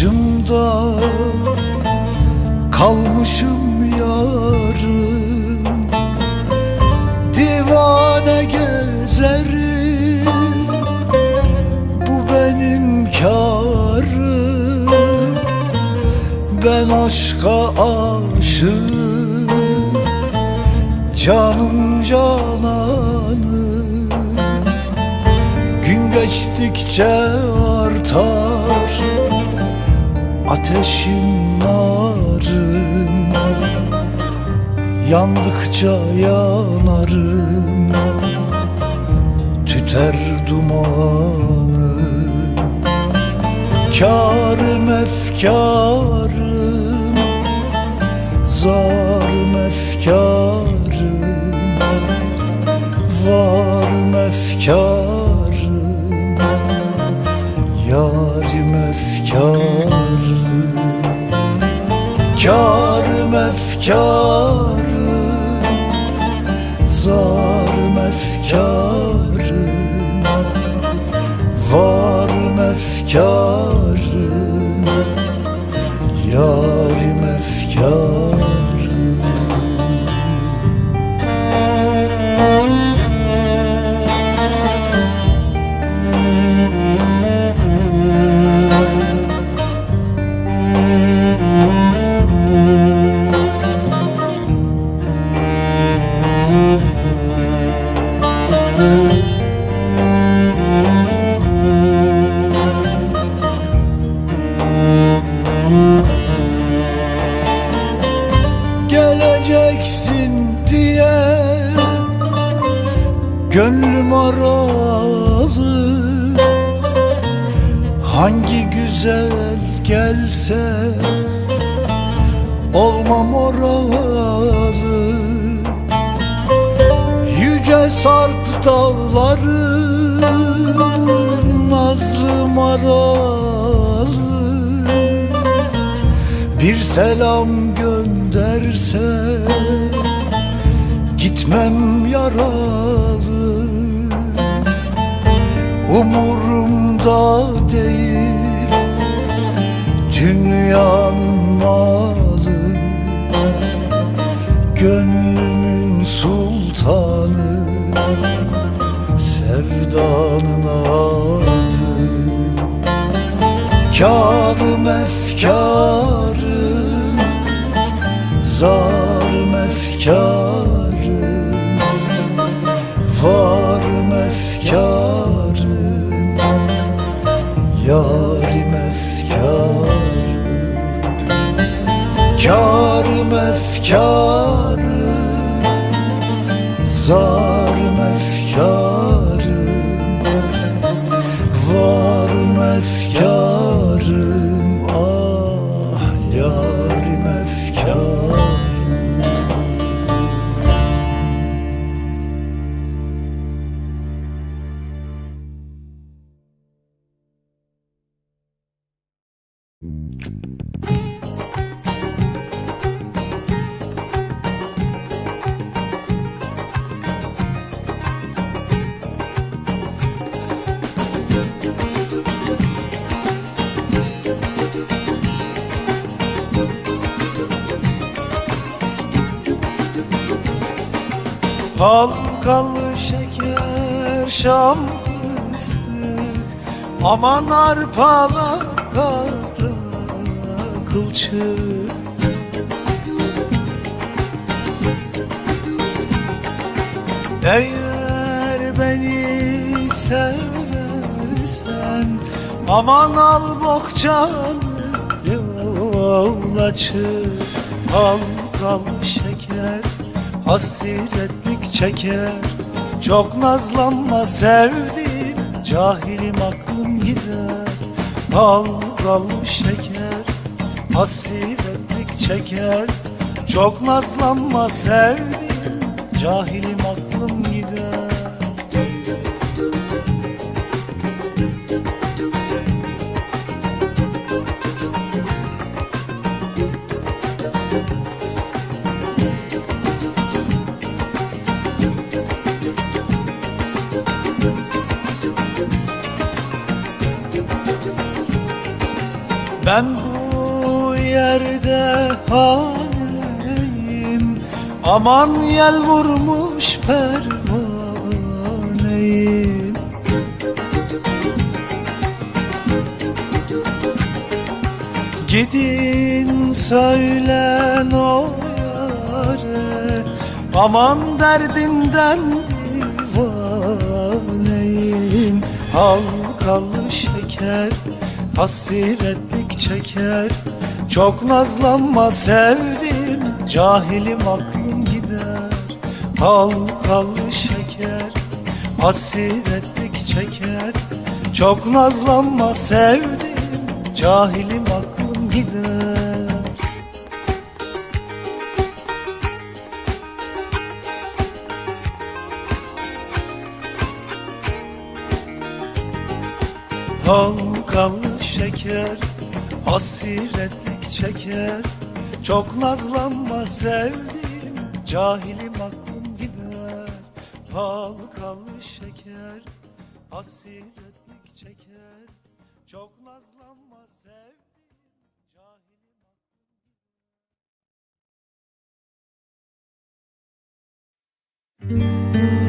Başımda Kalmışım yarım Divane gezerim Bu benim karım Ben aşka aşığım Canım cananım. Gün geçtikçe artar Ateşim narım. Yandıkça yanarım. Tüter dumanım Kârım efkarım Zarım efkarım Varım efkarım Yarim efkarım Kârım efkarım Zarım efkarım Varım efkarım Yarim Geleceksin diye Gönlüm aralı Hangi güzel gelse Olmam oralı Sarp dağları Nazlı maralı bir selam gönderse Gitmem yaralı. Umurumda değil Dünyanın malı. Gönlümün sultanı Sevdanın adı. Kârım efkarım Zarım efkarım Halkalı şeker şam fıstık. Aman arpala kara kılçık. Eğer beni seversen Aman al bohçanı yola çık. Halkalı şeker Hasretlik çeker. Çok nazlanma sevdim. Cahilim aklım gider. Al kal şeker. Hasretlik çeker. Çok nazlanma sevdim. Cahilim aklım gider Ben bu yerde haneyim? Aman yel vurmuş pervaneyim. Gidin söylen o yare Aman derdinden divaneyim. Halkalı şeker Hasretlik çeker. Çok nazlanma sevdim. Cahilim aklım gider. Halkalı şeker. Hasretlik çeker. Çok nazlanma sevdim. Cahilim aklım gider. Halkalı şeker Hasretlik çeker Çok nazlanma sevdim Cahilim aklım gider. Halkalı şeker Hasretlik çeker Çok nazlanma sevdim Cahilim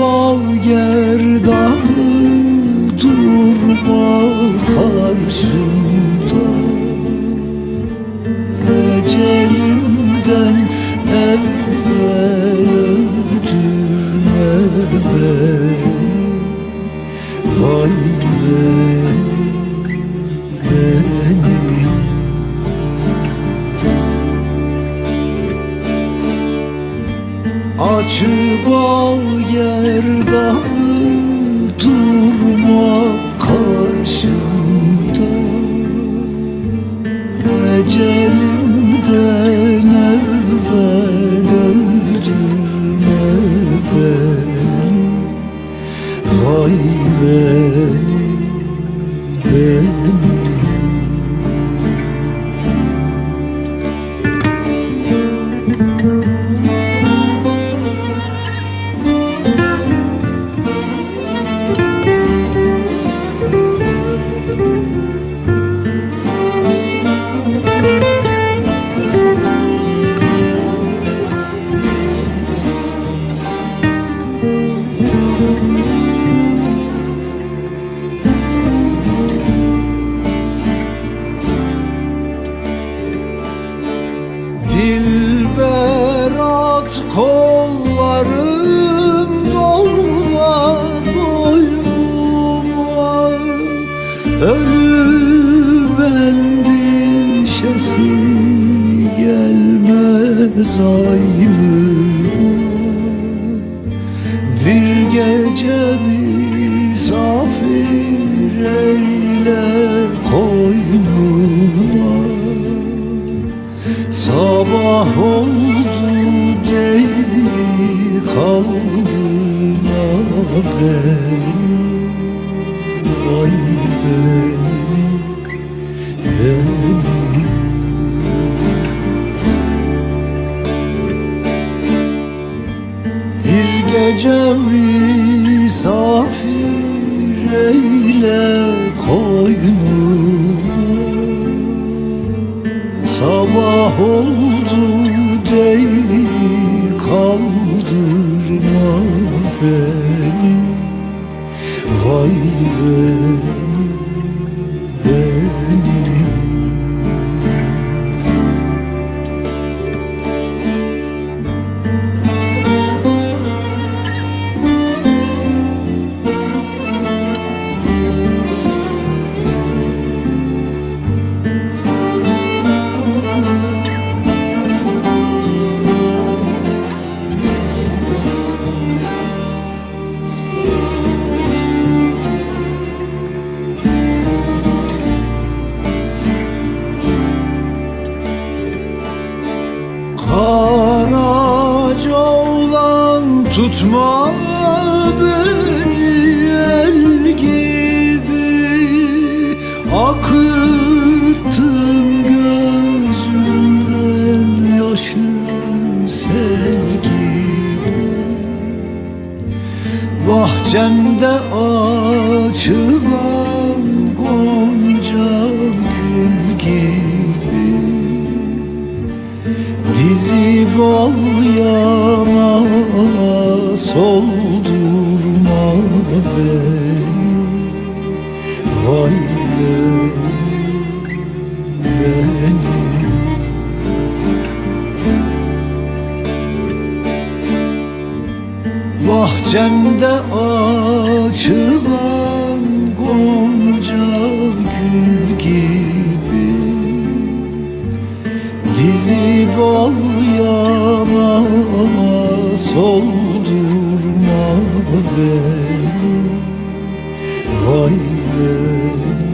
Açıp al Açıp al gerdanı durma karşımda. Ecelimden evvel öldürme beni? Vay beni kolların dolma boynuma Ölüm endişesi gelmez aynıma beni Bir gece misafir eyle Sabah oldu değil kaldırma beni Vay Akıttım gözümden yaşı sel gibi Bahçende açılan gonca gül gibi. Dizi bal yana soldurma beni. Vay beni, Bahçemde açılan gonca gül gibi. Dizi bal yana soldurma beni Vay beni,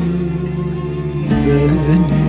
beni